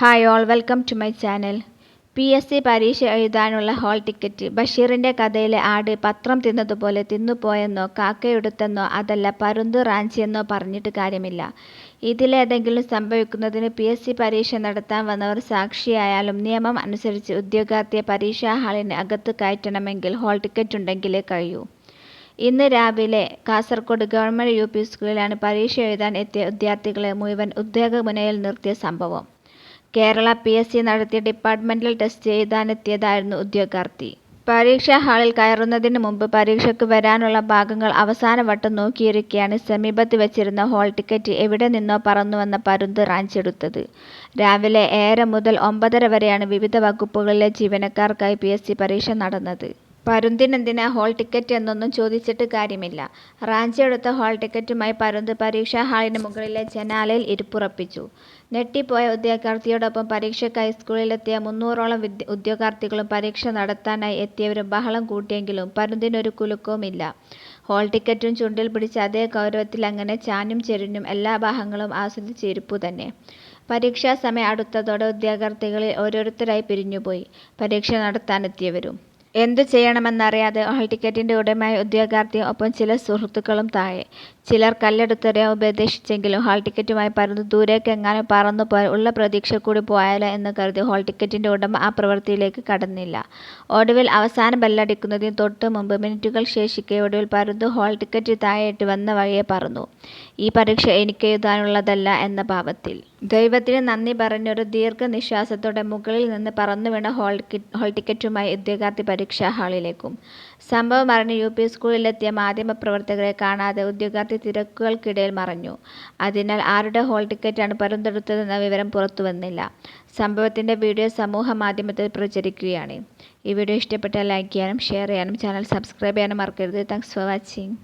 Hi all welcome to my channel P S C പരീക്ഷ എഴുതാനുള്ള hall ticket ബഷീറിന്റെ കഥയിലെ ആട് പത്രം തിന്നതുപോലെ തിന്നുപോയെന്നോ കാക്കയെടുത്തെന്നോ അതല്ല പരുന്ത് റാഞ്ചിയെന്നോ പറഞ്ഞിട്ട് കാര്യമില്ല. ഇതിലേതെങ്കിലും സംഭവിക്കുന്നതിന് പി എസ് സി പരീക്ഷ നടത്താൻ വന്നവർ സാക്ഷിയായാലും നിയമം അനുസരിച്ച് ഉദ്യോഗാർത്ഥിയെ പരീക്ഷാ ഹാളിന് അകത്ത് കയറ്റണമെങ്കിൽ ഹാൾ ടിക്കറ്റ് ഉണ്ടെങ്കിലേ കഴിയൂ. ഇന്ന് രാവിലെ കാസർഗോഡ് ഗവൺമെന്റ് യു പി സ്കൂളിലാണ് പരീക്ഷ എഴുതാൻ എത്തിയ വിദ്യാർത്ഥികളെ മുഴുവൻ ഉദ്യോഗമുനയിൽ നിർത്തിയ സംഭവം. കേരള പി എസ് സി നടത്തിയ ഡിപ്പാർട്ട്മെന്റൽ ടെസ്റ്റ് എഴുതാനെത്തിയതായിരുന്നു ഉദ്യോഗാർത്ഥി. പരീക്ഷാ ഹാളിൽ കയറുന്നതിന് മുമ്പ് പരീക്ഷയ്ക്ക് വരാനുള്ള ഭാഗങ്ങൾ അവസാന വട്ടം നോക്കിയിരിക്കെയാണ് സമീപത്ത് വെച്ചിരുന്ന ഹോൾ ടിക്കറ്റ് എവിടെ നിന്നോ പറന്നുവന്ന പരുന്ത് റാഞ്ചെടുത്തത്. രാവിലെ ഏഴര മുതൽ ഒമ്പതര വരെയാണ് വിവിധ വകുപ്പുകളിലെ ജീവനക്കാർക്കായി പി പരീക്ഷ നടന്നത്. പരുന്തിനെന്തിനാ ഹോൾ ടിക്കറ്റ് എന്നൊന്നും ചോദിച്ചിട്ട് കാര്യമില്ല. റാഞ്ചിയെടുത്ത ഹോൾ ടിക്കറ്റുമായി പരുന്ത് പരീക്ഷാ ഹാളിന് മുകളിലെ ജനാലയിൽ ഇരിപ്പുറപ്പിച്ചു. ഞെട്ടിപ്പോയ ഉദ്യോഗാർത്ഥിയോടൊപ്പം പരീക്ഷയ്ക്കായി സ്കൂളിലെത്തിയ മുന്നൂറോളം വിദ്യ ഉദ്യോഗാർത്ഥികളും പരീക്ഷ നടത്താനായി എത്തിയവരും ബഹളം കൂട്ടിയെങ്കിലും പരുന്തിനൊരു കുലുക്കവുമില്ല. ഹോൾ ടിക്കറ്റും ചുണ്ടിൽ പിടിച്ച അതേ ഗൗരവത്തിൽ അങ്ങനെ ചാനും ചെരിഞ്ഞും എല്ലാ ഭാഗങ്ങളും ആസ്വദിച്ച് ഇരിപ്പു തന്നെ. പരീക്ഷാ സമയം അടുത്തതോടെ ഉദ്യോഗാർത്ഥികളിൽ ഓരോരുത്തരായി പിരിഞ്ഞുപോയി. പരീക്ഷ നടത്താനെത്തിയവരും. എന്തു ചെയ്യണമെന്നറിയാതെ ഹാൾ ടിക്കറ്റിന്റെ ഉടമയായ ഉദ്യോഗാർത്ഥിയും ഒപ്പം ചില സുഹൃത്തുക്കളും താഴെ. ചിലർ കല്ലെടുത്തെറിയാൻ ഉപദേശിച്ചെങ്കിലും ഹാൾ ടിക്കറ്റുമായി ദൂരേക്കെങ്ങാനും പറന്നു പോയാൽ ഉള്ള പ്രതീക്ഷ കൂടി പോയാലോ എന്ന് കരുതി ഹാൾ ടിക്കറ്റിന്റെ ഉടമ ആ പ്രവൃത്തിയിലേക്ക് കടന്നില്ല. ഒടുവിൽ അവസാന ബെല്ലടിക്കുന്നതിന് തൊട്ട് മുമ്പ് മിനിറ്റുകൾ ശേഷിക്കെ ഒടുവിൽ പരുന്ത് ഹാൾ ടിക്കറ്റ് താഴെയിട്ട് വന്ന വഴിയെ പറന്നു. ഈ പരീക്ഷ എനിക്ക് എനിക്കെഴുതാനുള്ളതല്ല എന്ന ഭാവത്തിൽ. ദൈവത്തിന് നന്ദി പറഞ്ഞൊരു ദീർഘനിശ്വാസത്തോടെ മുകളിൽ നിന്ന് പറന്നു വീണ ഹോൾ ഹാൾ ടിക്കറ്റുമായി ഉദ്യോഗാർത്ഥി പരീക്ഷാ ഹാളിലേക്കും. സംഭവം അറിഞ്ഞ് യു പി സ്കൂളിലെത്തിയ മാധ്യമപ്രവർത്തകരെ കാണാതെ ഉദ്യോഗാർത്ഥി തിരക്കുകൾക്കിടയിൽ മറഞ്ഞു. അതിനാൽ ആരുടെ ഹോൾ ടിക്കറ്റാണ് പരുന്തെടുത്തതെന്ന വിവരം പുറത്തുവന്നില്ല സംഭവത്തിന്റെ വീഡിയോ സമൂഹ മാധ്യമത്തിൽ പ്രചരിക്കുകയാണ്. ഈ വീഡിയോ ഇഷ്ടപ്പെട്ടാൽ ലൈക്ക് ചെയ്യാനും ഷെയർ ചെയ്യാനും ചാനൽ സബ്സ്ക്രൈബ് ചെയ്യാനും മറക്കരുത്. Thanks for watching.